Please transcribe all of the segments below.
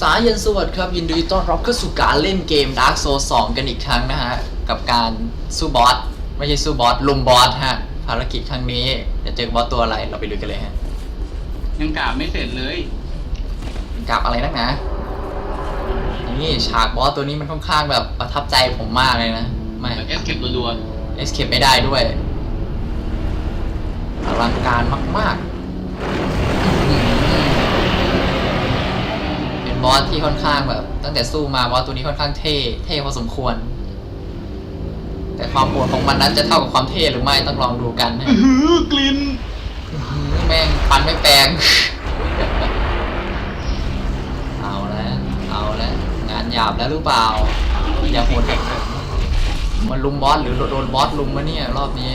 สายเย็นสวัสดีครับ ยินดีต้อนรับเข้าสู่การเล่นเกม Dark Souls 2 กันอีกครั้งนะฮะ กับการสู้บอส ไม่ใช่สู้บอส ลุมบอสฮะ ภารกิจครั้งนี้ จะเจอบอสตัวอะไรเราไปดูกันเลยฮะยังกราบไม่เสร็จเลยกับอะไรนักนะ นี่ฉากบอสตัวนี้มันค่อนข้างแบบประทับใจผมมากเลยนะ ไม่เอสเก็บรัวเอสเคปไม่ได้ด้วยอลังการมาก ๆ อสที่ค่อนข้างแบบ ตั้งแต่สู้มาบอสตัวนี้ค่อนข้างเท่เท่พอสมควร แต่ความโหดของมันนั้นจะเท่ากับความเท่หรือไม่ต้องลองดูกันนะๆอื้อหือกลิ่นอื้อหือแม่งฟันไม่แปลง เอาแล้ว เอาแล้ว งานหยาบแล้วหรือเปล่า อย่าโหดกับผมมันลุมบอสหรือโดนบอสลุมวะเนี่ยรอบนี้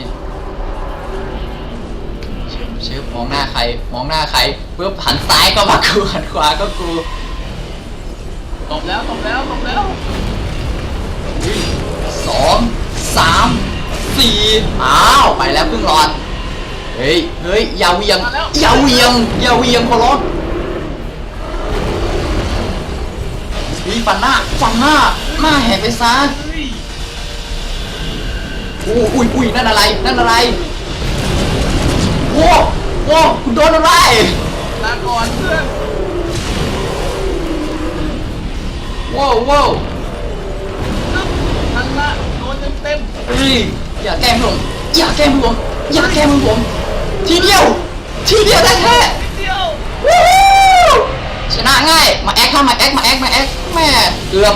เชิบเชิบมองหน้าใคร มองหน้าใครเพื่อหันซ้ายก็มากูหันขวาก็กู ตบแล้วตบแล้วตบแล้วสองสามสี่อ้าวไปแล้วเพิ่งรอดเฮ้ยเฮ้ยอย่าเวียงอย่าเวียงอย่าเวียงขอร้องวีฟันหน้าฟันหน้าหน้าแหกไปซะเฮ้ยอุ้ยอุ้ยอุ้ยนั่นอะไรนั่นอะไรโว้โว้คุณโดนอะไรลาก่อนเพื่อน ว้โว้ตึ๊บทังละโดนเต็มเต็มเฮ้ยอย่าแกล้งผมอย่าแกล้งผมอย่าแกล้งผมทีเดียว ทีเดียวได้แค่ๆนิดเดียววู้ชนะง่ายมาแอคค่ะมาแอคมาแอคมาแอคแม่เกือบ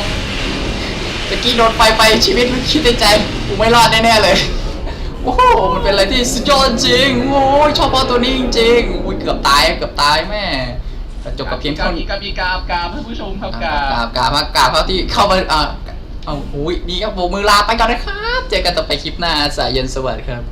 ตะกี้โดนไฟไปชีวิตคิดในใจกูไม่รอดแน่ๆเลยโอ้โหมันเป็นอะไรที่สุดยอดจริงโอ้ยชอบบอลตัวนี้จริงๆอุ้ยเกือบตายเกือบตายแม่ แต่จบกับเพียงกราเท่าบนี้กราบกราบกราบท่านผู้ชมครับกกราราบบกราบกราบมากราบเท่าที่เข้ามาอ่าเอาอุ้ยนี่ครับโบกมือลาไปก่อนนะครับ เจอกันต่อไปคลิปหน้าสายเย็นสวัสดีครับ